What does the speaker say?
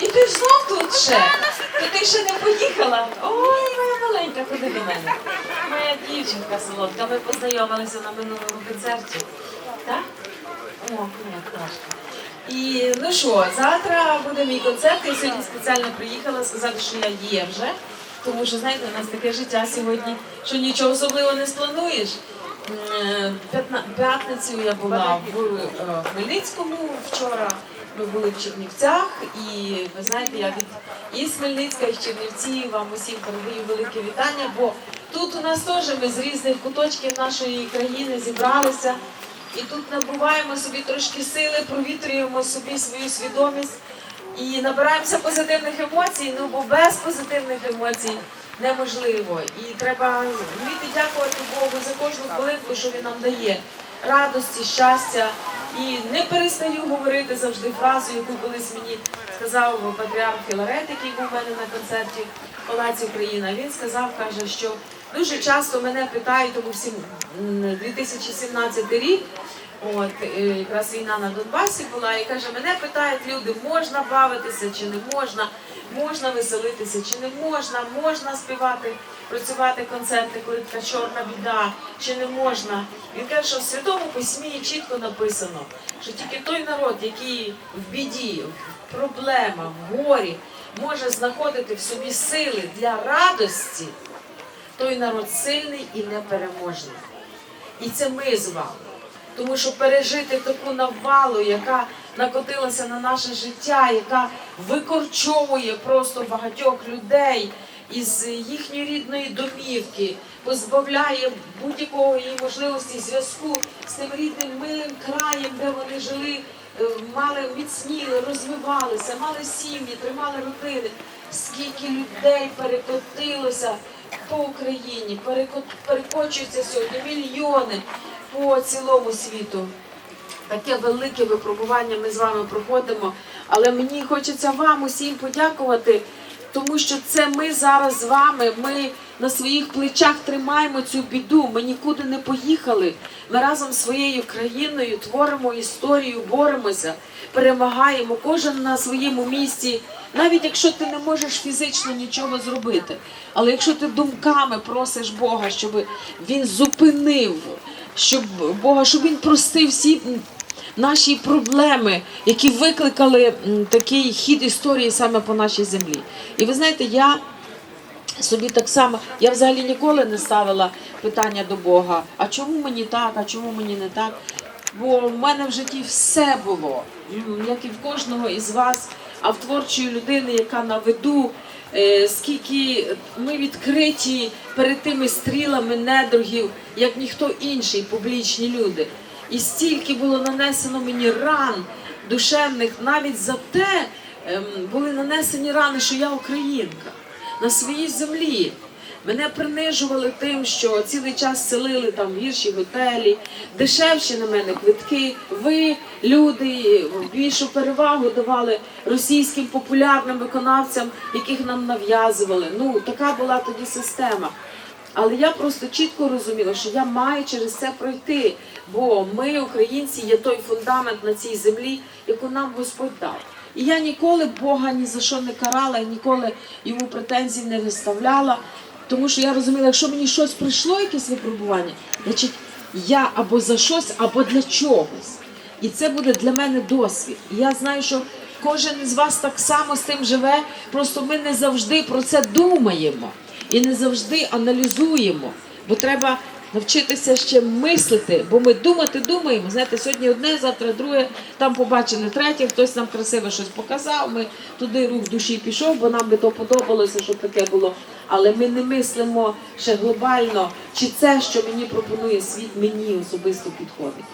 І ти ж знов тут ще. То ти ще не поїхала? Ой, моя маленька, ходи до мене. Моя дівчинка солодка. Ми познайомилися на минулому концерті. Так? О, ні. І ну що, завтра буде мій концерт. Я сьогодні спеціально приїхала сказати, що я є вже. Тому що, знаєте, у нас таке життя сьогодні, що нічого особливого не сплануєш. П'ятницю я була в е, Хмельницькому вчора. Ми були в Чернівцях, і ви знаєте, я від і з Хмельницька, і з Чернівців вам усім передаю велике вітання, бо тут у нас теж ми з різних куточків нашої країни зібралися. І тут набуваємо собі трошки сили, провітрюємо собі свою свідомість і набираємося позитивних емоцій, ну бо без позитивних емоцій неможливо. І треба вміти дякувати Богу за кожну хвилинку, що він нам дає. Радості, щастя. І не перестаю говорити завжди фразу, яку колись мені сказав патріарх Філарет, який був у мене на концерті Палаці Україна. Він сказав, каже, що дуже часто мене питають, тому всім м, 2017 рік. От е, якраз війна на Донбасі була, і каже, мене питають люди, можна бавитися чи не можна, можна веселитися чи не можна, можна співати, працювати концерти, коли така чорна біда, чи не можна. Він каже, що в святому письмі чітко написано, що тільки той народ, який в біді, в проблемах, в горі, може знаходити в собі сили для радості, той народ сильний і непереможний. І це ми з вами. Тому що пережити таку навалу, яка накотилася на наше життя, яка викорчовує просто багатьох людей із їхньої рідної домівки, позбавляє будь-якого її можливості зв'язку з тим рідним милим краєм, де вони жили, е, мали міцніли, розвивалися, мали сім'ї, тримали родини. Скільки людей перекотилося по Україні, переко- перекочуються сьогодні мільйони по цілому світу. Таке велике випробування ми з вами проходимо. Але мені хочеться вам усім подякувати, тому що це ми зараз з вами. Ми на своїх плечах тримаємо цю біду. Ми нікуди не поїхали. Ми разом з своєю країною творимо історію, боремося, перемагаємо. Кожен на своєму місці. Навіть якщо ти не можеш фізично нічого зробити, але якщо ти думками просиш Бога, щоб він зупинив, щоб Бога, щоб він простив всі наші проблеми, які викликали такий хід історії саме по нашій землі. І ви знаєте, я собі так само, я взагалі ніколи не ставила питання до Бога, а чому мені так, а чому мені не так? Бо в мене в житті все було, як і в кожного із вас, а в творчої людини, яка на виду, скільки ми відкриті перед тими стрілами недругів, як ніхто інший, публічні люди. І стільки було нанесено мені ран душевних навіть за те, ем, були нанесені рани, що я українка на своїй землі. Мене принижували тим, що цілий час селили там гірші готелі, дешевші на мене квитки. Ви, люди, більшу перевагу давали російським популярним виконавцям, яких нам нав'язували. Ну така була тоді система. Але я просто чітко розуміла, що я маю через це пройти, бо ми, українці, є той фундамент на цій землі, яку нам Господь дав. І я ніколи Бога ні за що не карала, ніколи йому претензій не виставляла, тому що я розуміла, якщо мені щось прийшло, якесь випробування, значить я або за щось, або для чогось. І це буде для мене досвід. І я знаю, що кожен із вас так само з тим живе, просто ми не завжди про це думаємо і не завжди аналізуємо, бо треба навчитися ще мислити, бо ми думати думаємо. Знаєте, сьогодні одне, завтра друге, там побачили третє, хтось нам красиво щось показав. Ми туди рух душі пішов, бо нам би то подобалося, щоб таке було. Але ми не мислимо ще глобально, чи це, що мені пропонує світ, мені особисто підходить.